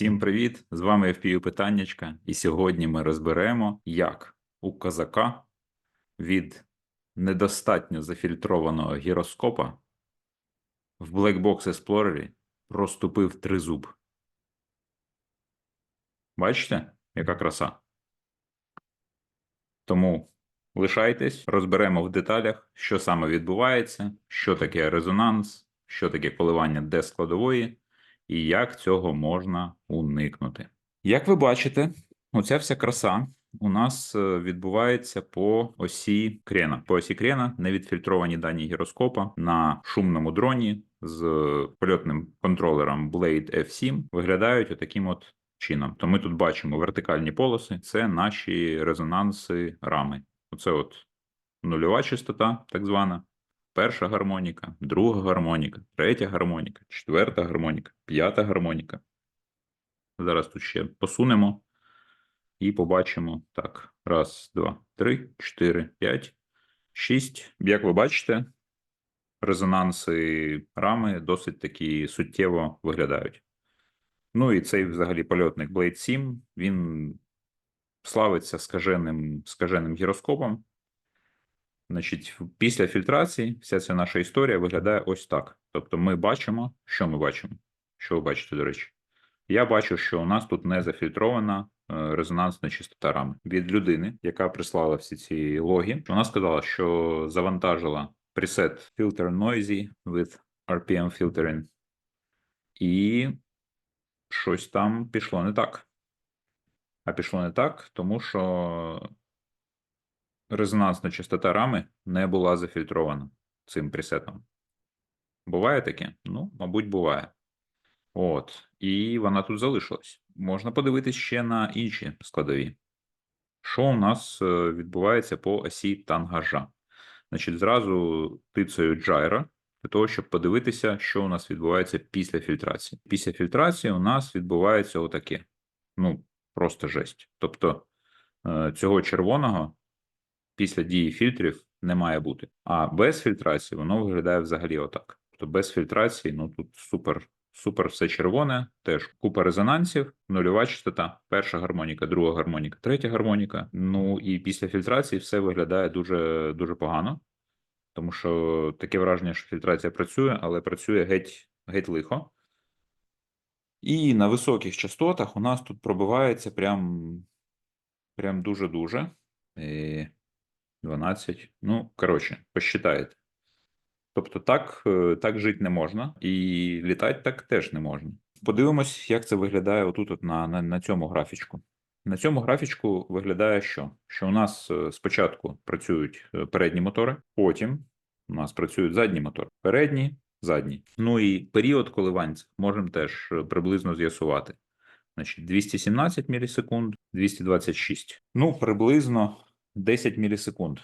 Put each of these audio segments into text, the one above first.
Всім привіт! З вами FPU Питаннячка, і сьогодні ми розберемо, як у козака від недостатньо зафільтрованого гіроскопа в Blackbox Explorer проступив тризуб. Бачите, яка краса? Тому лишайтесь, розберемо в деталях, що саме відбувається, що таке резонанс, що таке коливання Д складової і як цього можна уникнути. Як ви бачите, оця вся краса у нас е, відбувається по осі крена. По осі крена невідфільтровані дані гіроскопа на шумному дроні з польотним контролером Blade F7 виглядають отаким от чином. То ми тут бачимо вертикальні полоси, це наші резонанси рами. Оце от нульова частота, так звана, перша гармоніка, друга гармоніка, третя гармоніка, четверта гармоніка, п'ята гармоніка. Зараз тут ще посунемо і побачимо. Так, раз, два, три, чотири, п'ять, шість. Як ви бачите, резонанси рами досить такі суттєво виглядають. Ну і цей взагалі польотник Blade 7, він славиться скаженим, скаженим гіроскопом. Значить, після фільтрації вся ця наша історія виглядає ось так. Тобто, ми бачимо, що ми бачимо. Що ви бачите, до речі? Я бачу, що у нас тут не зафільтрована е, резонансна частота рами від людини, яка прислала всі ці логи. Вона сказала, що завантажила preset filter noisy with RPM filtering, і щось там пішло не так. А пішло не так, тому що резонансна частота рами не була зафільтрована цим пресетом. Буває таке? Ну, мабуть, буває. От. І вона тут залишилась. Можна подивитись ще на інші складові. Що у нас е, відбувається по осі тангажа? Значить, зразу тицею джайра для того, щоб подивитися, що у нас відбувається після фільтрації. Після фільтрації у нас відбувається отаке. Ну, просто жесть. Тобто е, цього червоного після дії фільтрів не має бути. А без фільтрації воно виглядає взагалі отак. Тобто без фільтрації, ну тут супер, супер все червоне, теж купа резонансів, нульова частота, перша гармоніка, друга гармоніка, третя гармоніка. Ну і після фільтрації все виглядає дуже дуже погано, тому що таке враження, що фільтрація працює, але працює геть, геть лихо. І на високих частотах у нас тут пробивається прям, прям дуже-дуже. І 12. Ну, коротше, посчитаєте. Тобто, так, е, так жити не можна, і літати так теж не можна. Подивимось, як це виглядає отут, от на, на, на цьому графічку. На цьому графічку виглядає що? Що у нас е, спочатку працюють е, передні мотори, потім у нас працюють задні мотори. Передні, задні. Ну і період коливань можемо теж приблизно з'ясувати. Значить, 217 мілісекунд, 226. Ну, приблизно 10 мілісекунд. Е,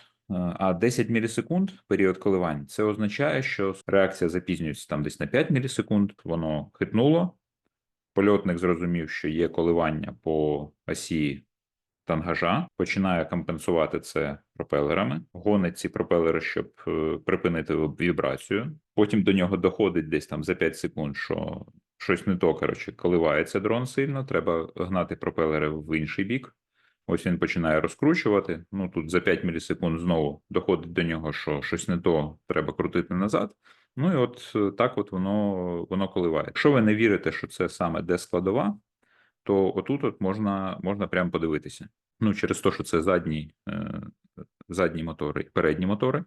А 10 мілісекунд період коливань це означає, що реакція запізнюється там десь на 5 мілісекунд, воно хитнуло. Польотник зрозумів, що є коливання по осі тангажа, починає компенсувати це пропелерами, гонить ці пропелери, щоб е, припинити вібрацію. Потім до нього доходить десь там за 5 секунд, що щось не то, коротше, коливається дрон сильно, треба гнати пропелери в інший бік. Ось він починає розкручувати. Ну тут за 5 мілісекунд знову доходить до нього, що щось не то треба крутити назад. Ну і от е, так от воно воно коливає. Якщо ви не вірите, що це саме де складова, то отут от можна можна прямо подивитися. Ну, через те, що це задні, е, задні мотори і передні мотори.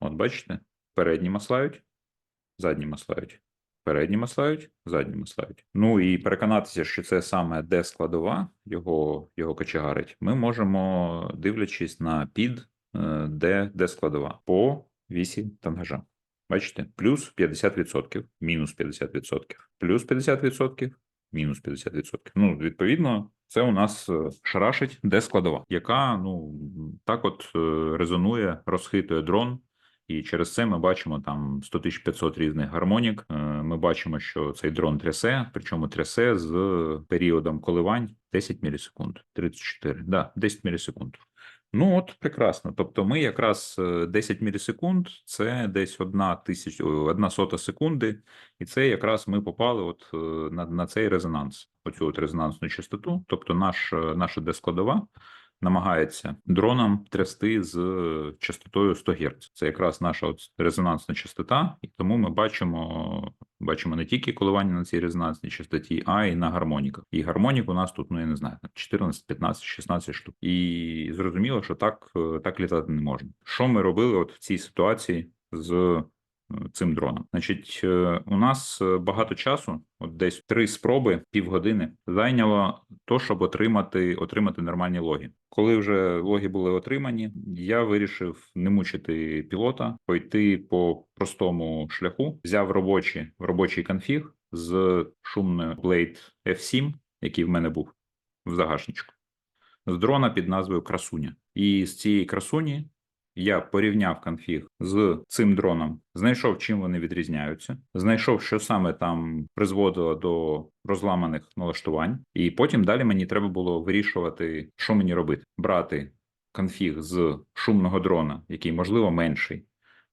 От бачите, передні маслають, задні маслають. Передні маслають, задні маслають. Ну і переконатися, що це саме де складова його його кочегарить, ми можемо, дивлячись на під е, де, де складова по вісі тангажа. Бачите, плюс 50%, мінус 50%, плюс 50%, мінус 50%. Ну, відповідно, це у нас е, шарашить де складова, яка ну так от е, резонує, розхитує дрон. І через це ми бачимо там 100 500 різних гармонік. Е, Ми бачимо, що цей дрон трясе, причому трясе з періодом коливань 10 мілісекунд, 34, да, 10 мілісекунд. Ну, от прекрасно. Тобто, ми якраз е, 10 мілісекунд це десь одна тисяч, одна сота секунди, і це якраз ми попали от е, на, на цей резонанс, оцю от резонансну частоту. Тобто, наш, е, наша дескладова намагається дроном трясти з е, частотою 100 Гц. Це якраз наша от резонансна частота, і тому ми бачимо. Бачимо не тільки коливання на цій резонансній частоті, а й на гармоніках. І гармонік у нас тут, ну я не знаю, там 14, 15, 16 штук. І зрозуміло, що так, е, так літати не можна. Що ми робили от в цій ситуації з е, цим дроном? Значить, у нас багато часу, от десь три спроби, півгодини, зайняло то, щоб отримати, отримати нормальні логи. Коли вже логи були отримані, я вирішив не мучити пілота, пойти по простому шляху, взяв робочі, робочий конфіг з шумною Blade F7, який в мене був в загашничку, з дрона під назвою Красуня. І з цієї красуні я порівняв конфіг з цим дроном, знайшов, чим вони відрізняються, знайшов, що саме там призводило до розламаних налаштувань, і потім далі мені треба було вирішувати, що мені робити: брати конфіг з шумного дрона, який можливо менший.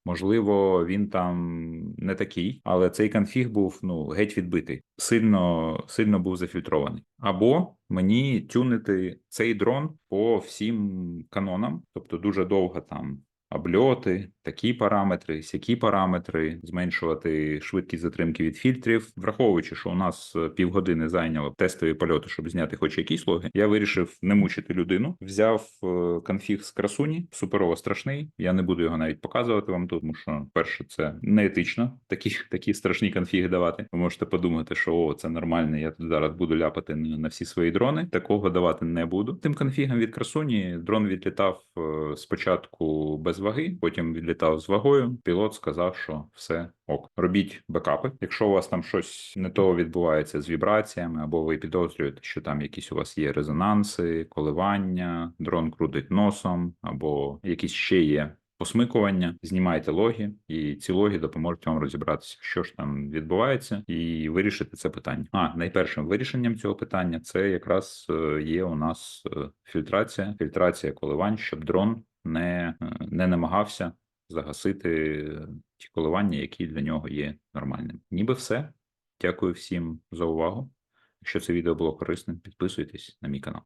Можливо, він там не такий, але цей конфіг був ну геть відбитий, сильно сильно був зафільтрований. Або мені тюнити цей дрон по всім канонам, тобто дуже довго там обльоти, такі параметри, сякі параметри, зменшувати швидкість затримки від фільтрів, враховуючи, що у нас е, півгодини зайняло тестові польоти, щоб зняти хоч якісь логи. Я вирішив не мучити людину. Взяв е, конфіг з красуні, суперово страшний. Я не буду його навіть показувати вам тут, тому що перше це неетично. Такі такі страшні конфіги давати. Ви можете подумати, що о, це нормально. Я тут зараз буду ляпати на, всі свої дрони. Такого давати не буду. Тим конфігом від красуні дрон відлітав е, спочатку без ваги, потім відлітав з вагою. Пілот сказав, що все ок. Робіть бекапи. Якщо у вас там щось не того відбувається з вібраціями, або ви підозрюєте, що там якісь у вас є резонанси, коливання, дрон крутить носом, або якісь ще є. Посмикування, знімайте логи, і ці логи допоможуть вам розібратися, що ж там відбувається, і вирішити це питання. А найпершим вирішенням цього питання це якраз е, є у нас е, фільтрація, фільтрація коливань, щоб дрон не, не намагався загасити ті коливання, які для нього є нормальними. Ніби все. Дякую всім за увагу. Якщо це відео було корисним, підписуйтесь на мій канал.